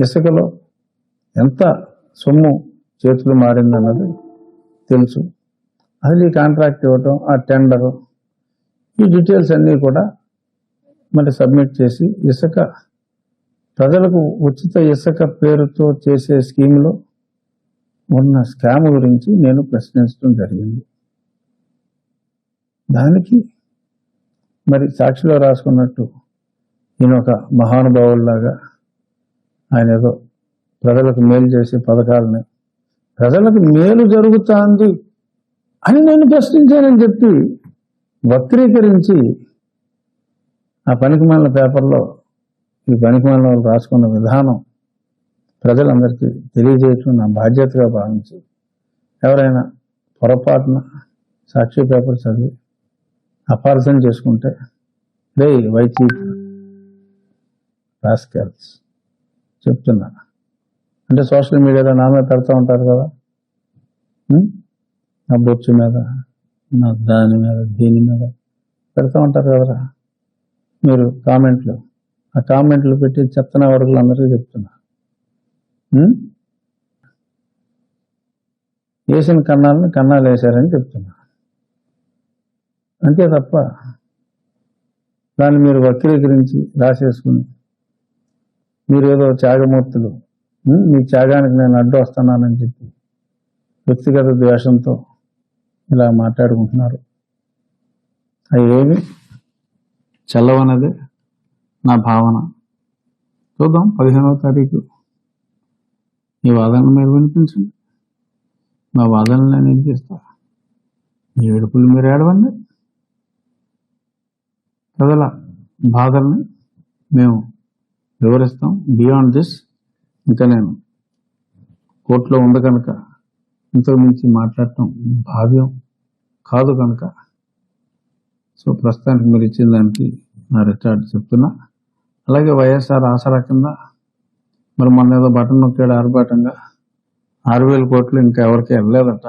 ఇసుకలో ఎంత సొమ్ము చేతులు మారిందన్నది తెలుసు. అది కాంట్రాక్ట్ ఇవ్వటం ఆ టెండరు ఈ డీటెయిల్స్ అన్నీ కూడా మరి సబ్మిట్ చేసి ఇసుక ప్రజలకు ఉచిత ఇసుక పేరుతో చేసే స్కీమ్లో ఉన్న స్కామ్ గురించి నేను ప్రశ్నించడం జరిగింది. దానికి మరి సాక్షిలో రాసుకున్నట్టు ఈయన ఒక మహానుభావుల్లాగా ఆయన ఏదో ప్రజలకు మేలు చేసే పథకాలని. ప్రజలకు మేలు జరుగుతుంది అని నేను ప్రశ్నించానని చెప్పి వక్రీకరించి ఆ పనికిమాలిన పేపర్లో ఈ పనికిమాలిన వాళ్ళు రాసుకున్న విధానం ప్రజలందరికీ తెలియజేయటం నా బాధ్యతగా భావించి ఎవరైనా పొరపాటున సాక్షి పేపర్ చదివి అపార్థం చేసుకుంటే రే వైచీ రాస్కెల్స్ చెప్తున్నా. అంటే సోషల్ మీడియాలో నా మీద పెడతా ఉంటారు కదా. నా బొచ్చు మీద నా దాని మీద దీని మీద పెడతా ఉంటారు కదరా. మీరు కామెంట్లు. ఆ కామెంట్లు పెట్టి చెత్తన వరకు అందరికీ చెప్తున్నా వేసిన కన్నాలని కన్నాలు వేశారని చెప్తున్నా. అంతే తప్ప దాన్ని మీరు వక్రీకరించి రాసేసుకుని మీరు ఏదో త్యాగమూర్తులు మీ త్యాగానికి నేను అడ్డు వస్తున్నానని చెప్పి వ్యక్తిగత ద్వేషంతో ఇలా మాట్లాడుకుంటున్నారు. అవి ఏమి? చల్లవన్నదే నా భావన. చూద్దాం పదిహేనవ తారీఖు. మీ వాదనలు మీరు వినిపించండి. మా వాదనలు నేను వినిపిస్తా మీ ఏడుపులు మీరు ఏడవండి. కదల బాధల్ని మేము వివరిస్తాం. బియాండ్ దిస్ ఇంకా నేను కోర్టులో ఉంది కనుక ఇంతకు మించి మాట్లాడటం భావ్యం కాదు కనుక. సో ప్రస్తుతానికి మీరు ఇచ్చిన దానికి నా రికార్డు చెప్తున్నా. అలాగే వైఎస్ఆర్ ఆసరా కింద మరి మొన్న ఏదో బటన్ నొక్కాడు ఆర్భాటంగా. ఆరు వేల కోట్లు ఇంకా ఎవరికి వెళ్ళలేదట.